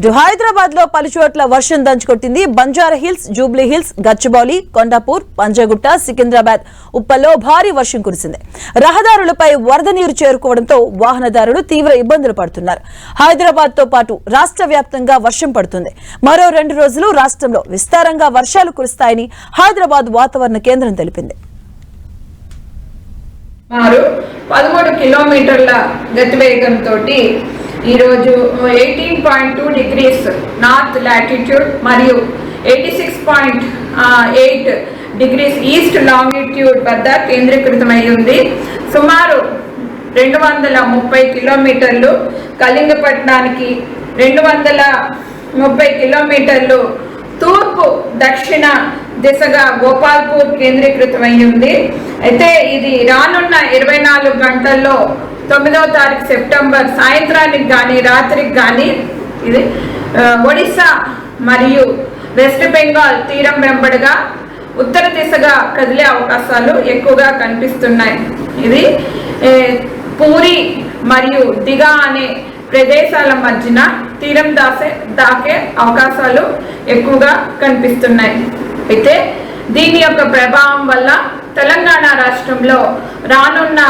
ఇటు హైదరాబాద్లో పలుచోట్ల వర్షం దంచుకొట్టింది. Banjara Hills Jubilee Hills Gachibowli Kondapur Panjagutta Secunderabad ఉప్పల్లో భారీ వర్షం కురిసింది. రహదారులపై వరద నీరు చేరుకోవడంతో వాహనదారులు తీవ్ర ఇబ్బందులు పడుతున్నారు. హైదరాబాద్తో పాటు రాష్ట్ర వ్యాప్తంగా వర్షం పడుతుంది. మరో రెండు రోజులు రాష్ట్రంలో విస్తారంగా వర్షాలు కురుస్తాయని హైదరాబాద్ వాతావరణ కేంద్రం తెలిపింది. పదమూడు కిలోమీటర్ల గతివేగంతో ఈరోజు eighteen point two degrees north latitude మరియు eighty six point eight degrees east longitude వద్ద కేంద్రీకృతమై ఉంది. సుమారు రెండు వందల ముప్పై కిలోమీటర్లు కళింగపట్నానికి రెండు వందల ముప్పై కిలోమీటర్లు తూర్పు దక్షిణ దిశగా గోపాల్పూర్ కేంద్రీకృతమై ఉంది. అయితే ఇది రానున్న ఇరవై నాలుగు గంటల్లో తొమ్మిదవ తారీఖు సెప్టెంబర్ సాయంత్రానికి కానీ రాత్రికి కానీ ఇది ఒడిశా మరియు వెస్ట్ బెంగాల్ తీరం వెంబడిగా ఉత్తర దిశగా కదిలే అవకాశాలు ఎక్కువగా కనిపిస్తున్నాయి. ఇది పూరి మరియు దిగా అనే ప్రదేశాల మధ్యన తీరం దాసే దాకే అవకాశాలు ఎక్కువగా కనిపిస్తున్నాయి. అయితే దీని యొక్క ప్రభావం వల్ల తెలంగాణ రాష్ట్రంలో రానున్న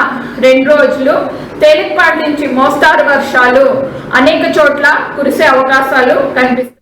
రెండు రోజులు తేలికపాటి నుంచి మోస్తారు వర్షాలు అనేక చోట్ల కురిసే అవకాశాలు కనిపిస్తున్నాయి.